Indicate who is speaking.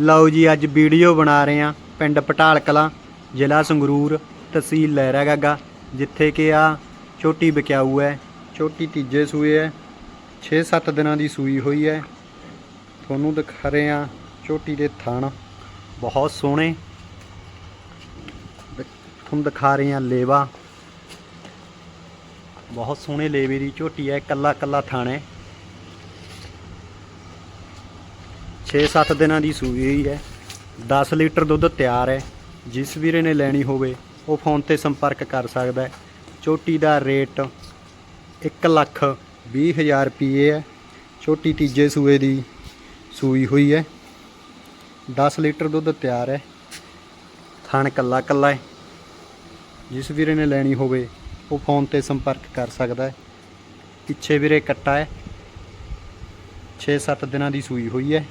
Speaker 1: ਲਓ ਜੀ, ਅੱਜ ਵੀਡੀਓ ਬਣਾ ਰਹੇ ਆ ਪਿੰਡ ਪਟਾਲ ਕਲਾਂ ਜ਼ਿਲ੍ਹਾ ਸੰਗਰੂਰ, ਤਹਿਸੀਲ ਲਹਿਰਾ ਗਾਗਾ ਜਿੱਥੇ ਕਿ ਆ ਛੋਟੀ ਬਕਿਆਊ ਹੈ, ਛੋਟੀ ਤੀਜੇ ਸੂਏ ਹੈ 6-7 ਦਿਨਾਂ ਦੀ ਸੂਈ ਹੋਈ ਹੈ। ਤੁਹਾਨੂੰ ਦਿਖਾ ਰਹੇ ਆ ਛੋਟੀ ਦੇ ਥਣ, ਬਹੁਤ ਸੋਹਣੇ। ਤੁਹਾਨੂੰ ਦਿਖਾ ਰਹੇ ਆ ਲੇਵਾ। ਬਹੁਤ ਸੋਹਣੇ ਲੇਵੇ ਦੀ ਝੋਟੀ ਹੈ ਕੱਲਾ ਕੱਲਾ ਥਣ ਹੈ। 6-7 ਦਿਨਾਂ ਦੀ ਸੂਈ ਹੋਈ ਹੈ। 10 ਲੀਟਰ ਦੁੱਧ ਤਿਆਰ ਹੈ। ਜਿਸ ਵੀਰੇ ਨੇ ਲੈਣੀ ਹੋਵੇ, ਉਹ ਫੋਨ ਤੇ ਸੰਪਰਕ ਕਰ ਸਕਦਾ ਹੈ। ਝੋਟੀ ਦਾ ਰੇਟ 1 ਲੱਖ 20 ਹਜ਼ਾਰ ਰੁਪਏ ਹੈ। ਛੋਟੀ ਤੀਜੇ ਸੂਏ ਦੀ ਸੂਈ ਹੋਈ ਹੈ। 10 ਲੀਟਰ ਦੁੱਧ ਤਿਆਰ ਹੈ। ਥਣ ਕੱਲਾ ਕੱਲਾ ਹੈ। ਜਿਸ ਵੀਰੇ ਨੇ ਲੈਣੀ ਹੋਵੇ, ਉਹ ਫੋਨ ਤੇ ਸੰਪਰਕ ਕਰ ਸਕਦਾ ਹੈ। ਪਿੱਛੇ ਵੀਰੇ ਕੱਟਾ ਹੈ। 6-7 ਦਿਨਾਂ ਦੀ ਸੂਈ ਹੋਈ ਹੈ।